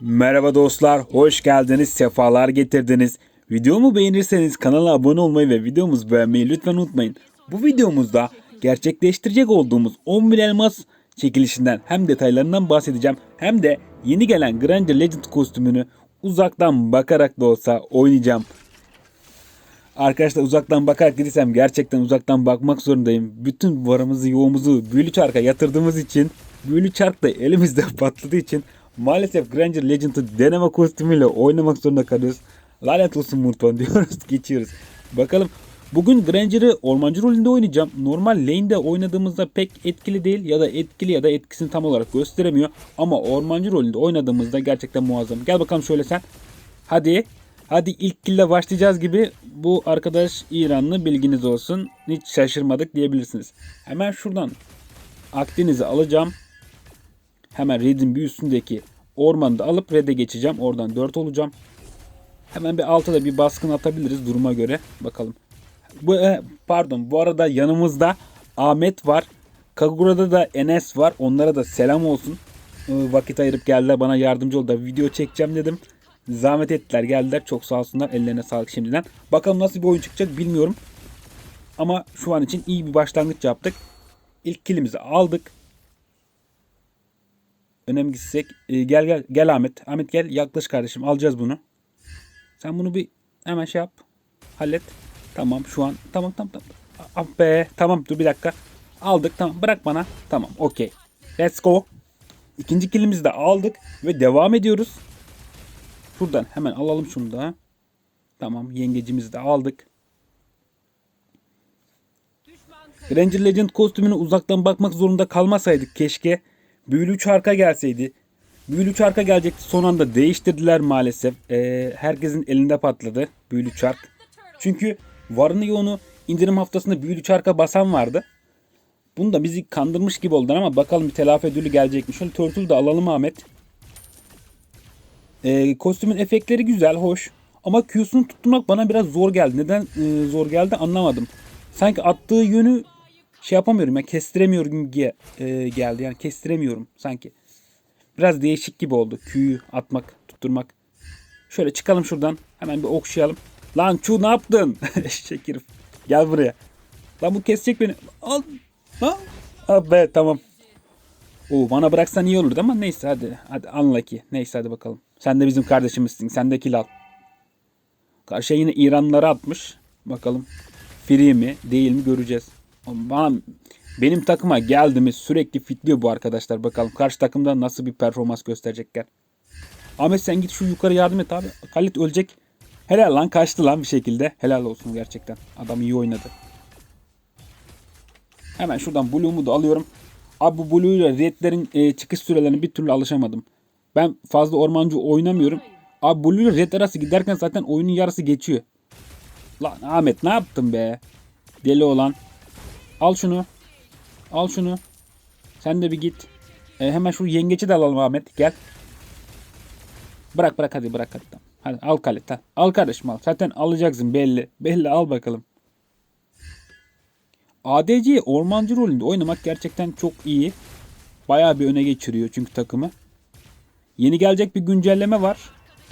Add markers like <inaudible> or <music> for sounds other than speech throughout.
Merhaba dostlar, hoş geldiniz, sefalar getirdiniz. Videomu beğenirseniz kanala abone olmayı ve videomuzu beğenmeyi lütfen unutmayın. Bu videomuzda gerçekleştirecek olduğumuz 10.000 elmas çekilişinden hem detaylarından bahsedeceğim hem de yeni gelen Granger Legend kostümünü uzaktan bakarak da olsa oynayacağım. Arkadaşlar uzaktan bakarak dediysem gerçekten uzaktan bakmak zorundayım. Bütün varımızı yoğumuzu büyülü çarka yatırdığımız için büyülü çark da elimizde <laughs> patladığı için maalesef Granger Legend'ı deneme kostümüyle oynamak zorunda kalıyoruz. Lanet olsun Murton <laughs> diyoruz geçiyoruz. Bakalım bugün Granger'ı ormancı rolünde oynayacağım. Normal lane'de oynadığımızda pek etkili değil ya da etkili ya da etkisini tam olarak gösteremiyor. Ama ormancı rolünde oynadığımızda gerçekten muazzam. Gel bakalım şöyle sen. Hadi. Hadi ilk kille başlayacağız gibi bu arkadaş İranlı bilginiz olsun. Hiç şaşırmadık diyebilirsiniz. Hemen şuradan Akdeniz'i alacağım. Hemen Red'in bir üstündeki ormanı da alıp Red'e geçeceğim. Oradan 4 olacağım. Hemen bir alta da bir baskın atabiliriz duruma göre. Bakalım. Bu e, pardon bu arada yanımızda Ahmet var. Kagura'da da Enes var. Onlara da selam olsun. E, vakit ayırıp geldiler bana yardımcı oldu. Video çekeceğim dedim. Zahmet ettiler geldiler. Çok sağ olsunlar. Ellerine sağlık şimdiden. Bakalım nasıl bir oyun çıkacak bilmiyorum. Ama şu an için iyi bir başlangıç yaptık. İlk kilimizi aldık. Önem gitsek. E, gel gel gel Ahmet. Ahmet gel yaklaş kardeşim. Alacağız bunu. Sen bunu bir hemen şey yap. Hallet. Tamam şu an. Tamam tamam tamam. Ah be. Tamam dur bir dakika. Aldık tamam. Bırak bana. Tamam okey. Let's go. İkinci kilimizi de aldık. Ve devam ediyoruz. Şuradan hemen alalım şunu da. Tamam yengecimizi de aldık. Ranger Legend kostümünü uzaktan bakmak zorunda kalmasaydık keşke. Büyülü çarka gelseydi. Büyülü çarka gelecekti son anda değiştirdiler maalesef. Ee, herkesin elinde patladı büyülü çark. Çünkü varını yoğunu indirim haftasında büyülü çarka basan vardı. Bunu da bizi kandırmış gibi oldular ama bakalım bir telafi ödülü gelecek mi? Şöyle Turtle da alalım Ahmet. Ee, kostümün efektleri güzel, hoş. Ama Q'sunu tutturmak bana biraz zor geldi. Neden e, zor geldi anlamadım. Sanki attığı yönü şey yapamıyorum ya kestiremiyorum gibi e, geldi. Yani kestiremiyorum sanki. Biraz değişik gibi oldu. Q'yu atmak, tutturmak. Şöyle çıkalım şuradan. Hemen bir okşayalım. Lan Q ne yaptın? <laughs> Eşek herif. Gel buraya. Lan bu kesecek beni. Al. Ha? Ha be tamam. Oo bana bıraksan iyi olurdu ama neyse hadi. Hadi unlucky. Neyse hadi bakalım. Sen de bizim kardeşimizsin. Sen de kill al. Karşıya yine İranlıları atmış. Bakalım. Free mi değil mi göreceğiz. Bana, benim takıma geldi mi sürekli fitliyor bu arkadaşlar. Bakalım karşı takımda nasıl bir performans gösterecekler. Ahmet sen git şu yukarı yardım et abi. Halit ölecek. Helal lan kaçtı lan bir şekilde. Helal olsun gerçekten. Adam iyi oynadı. Hemen şuradan Blue'umu da alıyorum. Abi bu Blue ile Red'lerin e, çıkış sürelerine bir türlü alışamadım. Ben fazla ormancı oynamıyorum. Abi Blue ile Red arası giderken zaten oyunun yarısı geçiyor. Lan Ahmet ne yaptın be? Deli olan. Al şunu. Al şunu. Sen de bir git. E, hemen şu yengeci de alalım Ahmet. Gel. Bırak bırak hadi bırak hadi. Tamam. Hadi al kale. Al kardeşim al. Zaten alacaksın belli. Belli al bakalım. ADC ormancı rolünde oynamak gerçekten çok iyi. Bayağı bir öne geçiriyor çünkü takımı. Yeni gelecek bir güncelleme var.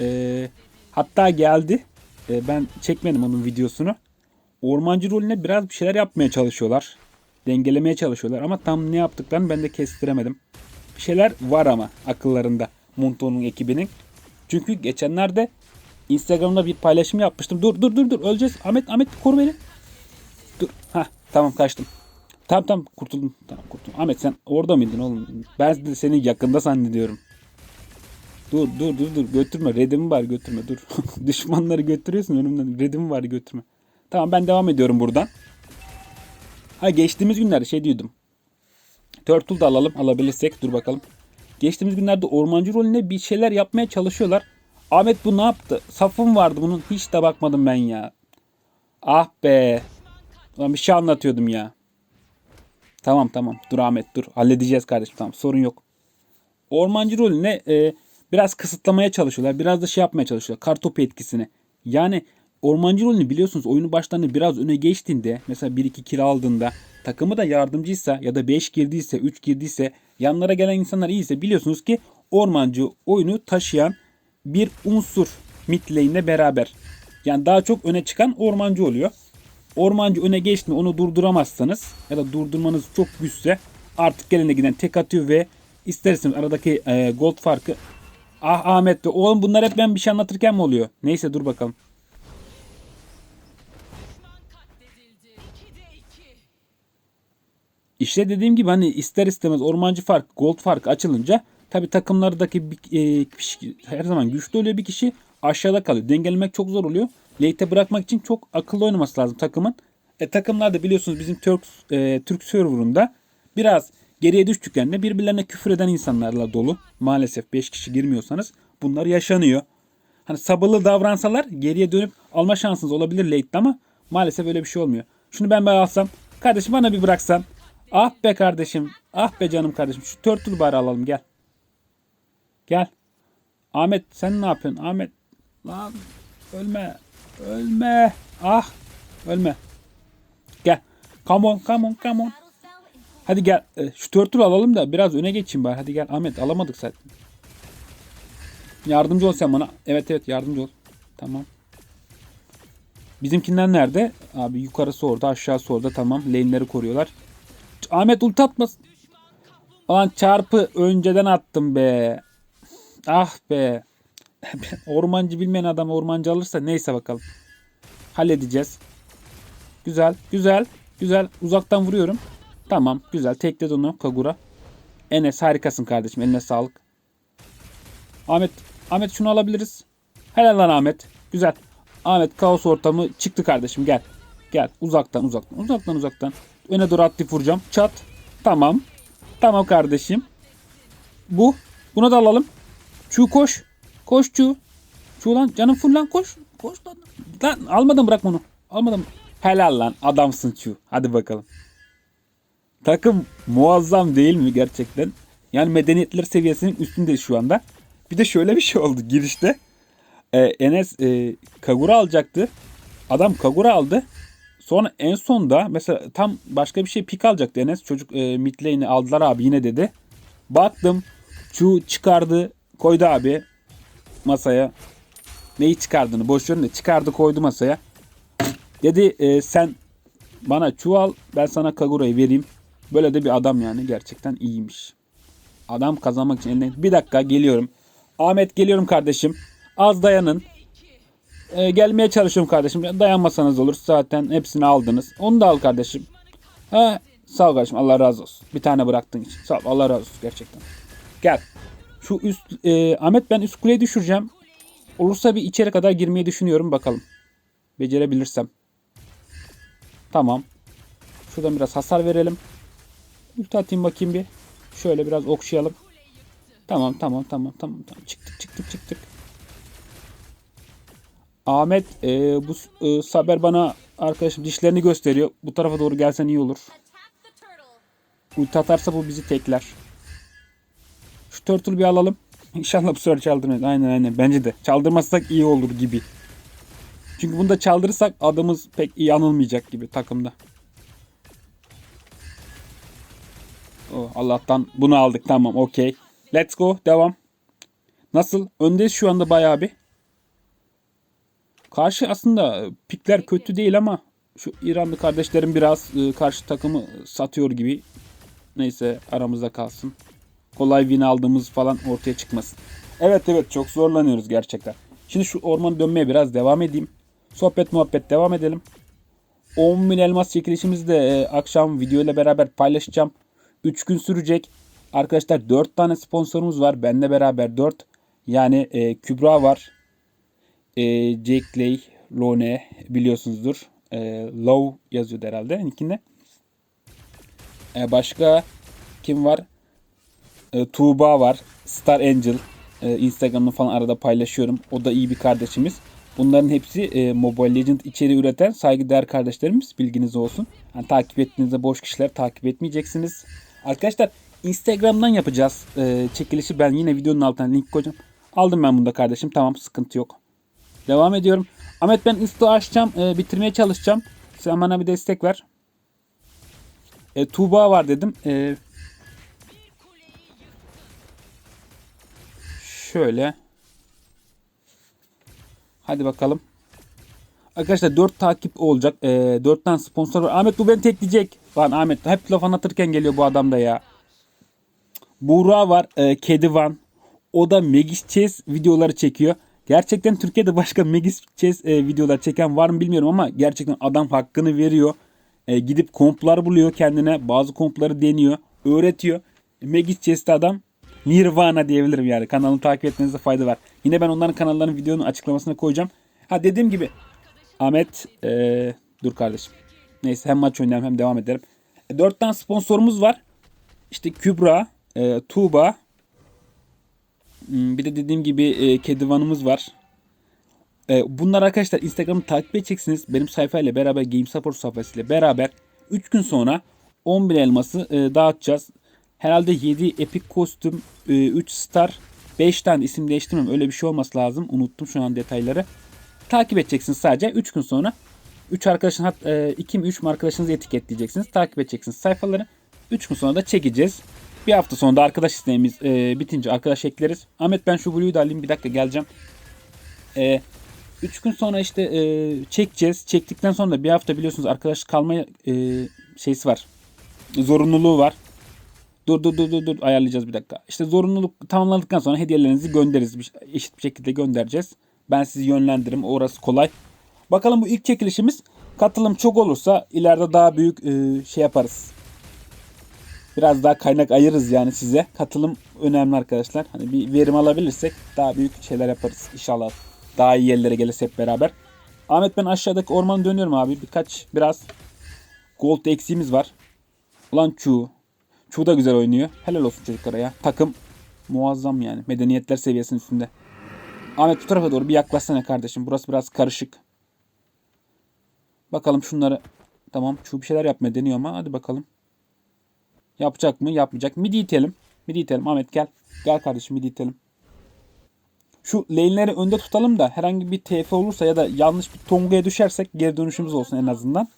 Ee, hatta geldi. Ee, ben çekmedim onun videosunu. Ormancı rolüne biraz bir şeyler yapmaya çalışıyorlar. Dengelemeye çalışıyorlar ama tam ne yaptıklarını ben de kestiremedim. Bir şeyler var ama akıllarında Monto'nun ekibinin. Çünkü geçenlerde Instagram'da bir paylaşım yapmıştım. Dur dur dur dur öleceğiz. Ahmet Ahmet koru beni. Dur. Ha tamam kaçtım. Tamam tamam kurtuldum. Tamam kurtuldum. Ahmet sen orada mıydın oğlum? Ben de seni yakında zannediyorum. Dur dur dur dur götürme. Redimi var götürme dur. <laughs> Düşmanları götürüyorsun önümden. Redimi var götürme. Tamam ben devam ediyorum buradan. Ha geçtiğimiz günlerde şey diyordum. Turtle da alalım alabilirsek dur bakalım. Geçtiğimiz günlerde ormancı rolüne bir şeyler yapmaya çalışıyorlar. Ahmet bu ne yaptı? Safım vardı bunun hiç de bakmadım ben ya. Ah be. Ulan bir şey anlatıyordum ya. Tamam tamam dur Ahmet dur halledeceğiz kardeşim tamam sorun yok. Ormancı rolüne e, biraz kısıtlamaya çalışıyorlar. Biraz da şey yapmaya çalışıyorlar. Kartopu etkisini. Yani ormancı rolünü biliyorsunuz oyunu başlarında biraz öne geçtiğinde mesela 1-2 kill aldığında takımı da yardımcıysa ya da 5 girdiyse 3 girdiyse yanlara gelen insanlar iyiyse biliyorsunuz ki ormancı oyunu taşıyan bir unsur mid lane'le beraber. Yani daha çok öne çıkan ormancı oluyor. Ormancı öne geçti onu durduramazsanız ya da durdurmanız çok güçse artık gelene giden tek atıyor ve isterseniz aradaki e, gold farkı Ah Ahmet de oğlum bunlar hep ben bir şey anlatırken mi oluyor? Neyse dur bakalım. İşte dediğim gibi hani ister istemez ormancı fark, gold fark açılınca tabi takımlardaki bir, e, kişi- her zaman güçlü oluyor bir kişi aşağıda kalıyor. Dengelemek çok zor oluyor. Late'e bırakmak için çok akıllı oynaması lazım takımın. E, takımlarda biliyorsunuz bizim Türk, e, Türk serverında biraz geriye düştüklerinde birbirlerine küfür eden insanlarla dolu. Maalesef 5 kişi girmiyorsanız bunlar yaşanıyor. Hani sabırlı davransalar geriye dönüp alma şansınız olabilir late'de ama maalesef öyle bir şey olmuyor. Şunu ben bir alsam. Kardeşim bana bir bıraksan. Ah be kardeşim. Ah be canım kardeşim. Şu turtle bari alalım gel. Gel. Ahmet sen ne yapıyorsun? Ahmet. Lan ölme. Ölme. Ah. Ölme. Gel. Come on, come on, come on. Hadi gel. E, Şu turtle alalım da biraz öne geçeyim bari. Hadi gel Ahmet alamadık zaten. Yardımcı ol sen bana. Evet evet yardımcı ol. Tamam. Bizimkiler nerede? Abi yukarısı orada aşağısı orada tamam. Lane'leri koruyorlar. Ahmet ulti atmasın. Ulan çarpı önceden attım be. Ah be. <laughs> ormancı bilmeyen adam ormancı alırsa neyse bakalım. Halledeceğiz. Güzel güzel güzel uzaktan vuruyorum. Tamam güzel tekledi onu Kagura. Enes harikasın kardeşim eline sağlık. Ahmet, Ahmet şunu alabiliriz. Helal lan Ahmet. Güzel. Ahmet kaos ortamı çıktı kardeşim gel. Gel uzaktan uzaktan uzaktan uzaktan. Öne doğru aktif vuracağım. Çat. Tamam. Tamam kardeşim. Bu. Buna da alalım. Çu koş. Koş Çu. Çu lan canım full lan koş. Koş lan. Lan almadım bırak bunu. Almadım. Helal lan adamsın Çu. Hadi bakalım. Takım muazzam değil mi gerçekten? Yani medeniyetler seviyesinin üstünde şu anda. Bir de şöyle bir şey oldu girişte. Ee, Enes e, Kagura alacaktı. Adam Kagura aldı. Sonra en sonda mesela tam başka bir şey pik alacaktı Enes. Çocuk e, mid lane'i aldılar abi yine dedi. Baktım şu çıkardı koydu abi masaya. Neyi çıkardığını boş verin de çıkardı koydu masaya. Dedi e, sen bana çuval ben sana Kagura'yı vereyim. Böyle de bir adam yani gerçekten iyiymiş. Adam kazanmak için eline... Bir dakika geliyorum. Ahmet geliyorum kardeşim. Az dayanın. Ee, gelmeye çalışıyorum kardeşim. Dayanmasanız olur. Zaten hepsini aldınız. Onu da al kardeşim. Ha, sağ ol kardeşim. Allah razı olsun. Bir tane bıraktığın için. Sağ ol. Allah razı olsun gerçekten. Gel. Şu üst... e, Ahmet ben üst kuleye düşüreceğim. Olursa bir içeri kadar girmeyi düşünüyorum. Bakalım. Becerebilirsem. Tamam. Şuradan biraz hasar verelim. Ulti atayım bakayım bir. Şöyle biraz okşayalım. Tamam tamam tamam tamam tamam çıktık çıktık çıktık. Ahmet e, bu e, Saber bana arkadaşım dişlerini gösteriyor. Bu tarafa doğru gelsen iyi olur. Ulti atarsa bu bizi tekler. Şu turtle bir alalım. <laughs> İnşallah bu sefer çaldırmayız. Aynen aynen bence de. Çaldırmazsak iyi olur gibi. Çünkü bunu da çaldırırsak adımız pek iyi anılmayacak gibi takımda. Oh, Allah'tan bunu aldık. Tamam okey. Let's go. Devam. Nasıl? Öndeyiz şu anda bayağı bir. Karşı aslında e, pikler kötü değil ama şu İranlı kardeşlerim biraz e, karşı takımı satıyor gibi. Neyse aramızda kalsın. Kolay win aldığımız falan ortaya çıkmasın. Evet evet çok zorlanıyoruz gerçekten. Şimdi şu ormanı dönmeye biraz devam edeyim. Sohbet muhabbet devam edelim. 10.000 elmas çekilişimizi de e, akşam video ile beraber paylaşacağım. 3 gün sürecek. Arkadaşlar 4 tane sponsorumuz var. Benle beraber 4. Yani e, Kübra var. E, Jake Lay, Lone biliyorsunuzdur. E, Low yazıyor herhalde ikinde. E, başka kim var? E, Tuğba var. Star Angel. E, Instagram'da falan arada paylaşıyorum. O da iyi bir kardeşimiz. Bunların hepsi e, Mobile Legend içeriği üreten saygıdeğer kardeşlerimiz. Bilginiz olsun. Yani takip ettiğinizde boş kişiler takip etmeyeceksiniz. Arkadaşlar Instagram'dan yapacağız e, çekilişi. Ben yine videonun altına link koyacağım. Aldım ben bunu da kardeşim. Tamam sıkıntı yok. Devam ediyorum. Ahmet ben Insta açacağım. e, bitirmeye çalışacağım. Sen bana bir destek ver. E, Tuğba var dedim. E, şöyle. Hadi bakalım. Arkadaşlar 4 takip olacak. Ee, 4 tane sponsor var. Ahmet bu beni tekleyecek. Lan Ahmet hep laf anlatırken geliyor bu adam da ya. Buğra var. E, Kedi Van. O da Megis Chess videoları çekiyor. Gerçekten Türkiye'de başka Megis Chess e, videolar çeken var mı bilmiyorum ama gerçekten adam hakkını veriyor. E, gidip komplar buluyor kendine. Bazı kompları deniyor. Öğretiyor. Megis Chess'te adam Nirvana diyebilirim yani. Kanalını takip etmenizde fayda var. Yine ben onların kanallarının videonun açıklamasına koyacağım. Ha dediğim gibi Ahmet e, dur kardeşim. Neyse hem maç oynayalım hem devam edelim. E, 4 tane sponsorumuz var. İşte Kübra, e, Tuğba, Bir de dediğim gibi e, Kedivan'ımız var. E, bunlar arkadaşlar Instagram'ı takip edeceksiniz. Benim sayfayla beraber Game Support sayfasıyla beraber 3 gün sonra 10 bin elması e, dağıtacağız. Herhalde 7 epic kostüm, e, 3 star, 5 tane isim değiştirmem. Öyle bir şey olması lazım. Unuttum şu an detayları. Takip edeceksiniz sadece 3 gün sonra. 3 arkadaşın hat 2 mi 3 mi arkadaşınızı etiketleyeceksiniz. Takip edeceksiniz sayfaları. 3 gün sonra da çekeceğiz. Bir hafta sonra da arkadaş isteğimiz e, bitince arkadaş ekleriz. Ahmet ben şu Blue'yu da alayım bir dakika geleceğim. 3 gün sonra işte e, çekeceğiz. Çektikten sonra da bir hafta biliyorsunuz arkadaş kalmaya e, şeysi var. Zorunluluğu var. Dur dur dur dur dur ayarlayacağız bir dakika. İşte zorunluluk tamamladıktan sonra hediyelerinizi göndeririz. Bir- Eşit bir şekilde göndereceğiz. Ben sizi yönlendiririm. Orası kolay. Bakalım bu ilk çekilişimiz katılım çok olursa ileride daha büyük e, şey yaparız. Biraz daha kaynak ayırırız yani size. Katılım önemli arkadaşlar. Hani bir verim alabilirsek daha büyük şeyler yaparız inşallah. Daha iyi yerlere geliriz hep beraber. Ahmet ben aşağıdaki ormana dönüyorum abi. Birkaç biraz gold eksiğimiz var. Ulan Chu. Chu da güzel oynuyor. Helal olsun çocuklara ya. Takım muazzam yani. Medeniyetler seviyesinin üstünde. Ahmet bu tarafa doğru bir yaklaşsana kardeşim. Burası biraz karışık. Bakalım şunları. Tamam Chu bir şeyler yapmaya deniyor ama hadi bakalım. Yapacak mı? Yapmayacak. Midi itelim. Midi itelim. Ahmet gel. Gel kardeşim midi itelim. Şu lane'leri önde tutalım da herhangi bir TF olursa ya da yanlış bir Tonga'ya düşersek geri dönüşümüz olsun en azından.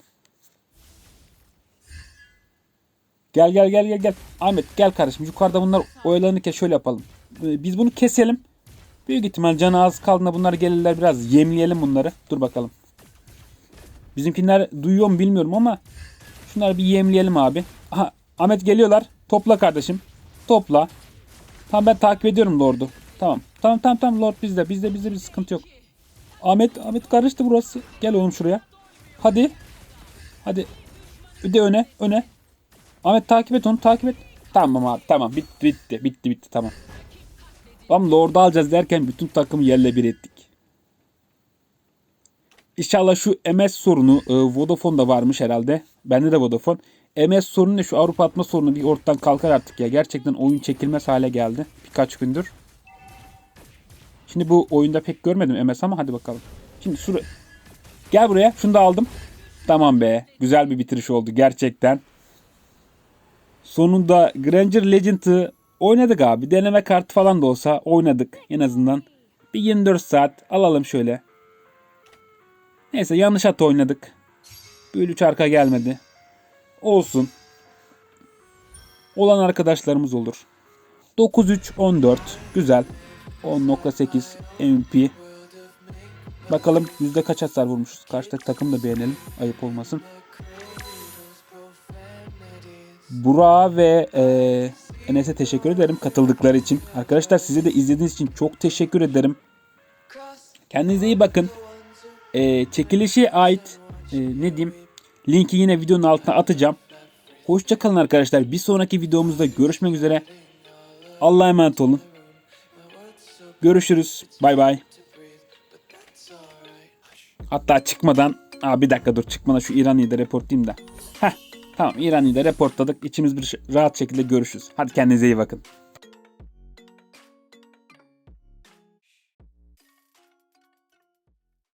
Gel gel gel gel gel. Ahmet gel kardeşim. Yukarıda bunlar oyalanırken şöyle yapalım. Ee, Biz bunu keselim. Büyük ihtimal canı az kaldığında bunlar gelirler biraz yemleyelim bunları. Dur bakalım. Bizimkiler duyuyor mu bilmiyorum ama şunları bir yemleyelim abi. Aha Ahmet geliyorlar. Topla kardeşim. Topla. Tamam ben takip ediyorum Lord'u. Tamam. Tamam tamam tamam Lord bizde. Bizde bizde bir sıkıntı yok. Ahmet Ahmet karıştı burası. Gel oğlum şuraya. Hadi. Hadi. Bir de öne öne. Ahmet takip et onu takip et. Tamam abi tamam bitti bitti bitti bitti tamam. Tamam Lord'u alacağız derken bütün takımı yerle bir ettik. İnşallah şu MS sorunu e, Vodafone'da varmış herhalde. Bende de Vodafone. MS sorunu? Şu Avrupa atma sorunu bir ortadan kalkar artık ya. Gerçekten oyun çekilmez hale geldi. Birkaç gündür. Şimdi bu oyunda pek görmedim MS ama hadi bakalım. Şimdi şuraya. Gel buraya. Şunu da aldım. Tamam be. Güzel bir bitiriş oldu gerçekten. Sonunda Granger Legend'ı oynadık abi. Deneme kartı falan da olsa oynadık en azından. Bir 24 saat alalım şöyle. Neyse yanlış at oynadık. Böyle üç arka gelmedi. Olsun. Olan arkadaşlarımız olur. 9-3-14. Güzel. 10.8 MVP. Bakalım yüzde kaç hasar vurmuşuz. Karşıdaki takım da beğenelim. Ayıp olmasın. Burak'a ve e, Enes'e teşekkür ederim katıldıkları için. Arkadaşlar size de izlediğiniz için çok teşekkür ederim. Kendinize iyi bakın. E, çekilişe ait e, ne diyeyim linki yine videonun altına atacağım. Hoşçakalın arkadaşlar. Bir sonraki videomuzda görüşmek üzere. Allah'a emanet olun. Görüşürüz. Bay bay. Hatta çıkmadan Aa, bir dakika dur çıkmadan şu İran'ı da reportlayayım da. Heh tamam İran'ı da reportladık. İçimiz bir rahat şekilde görüşürüz. Hadi kendinize iyi bakın.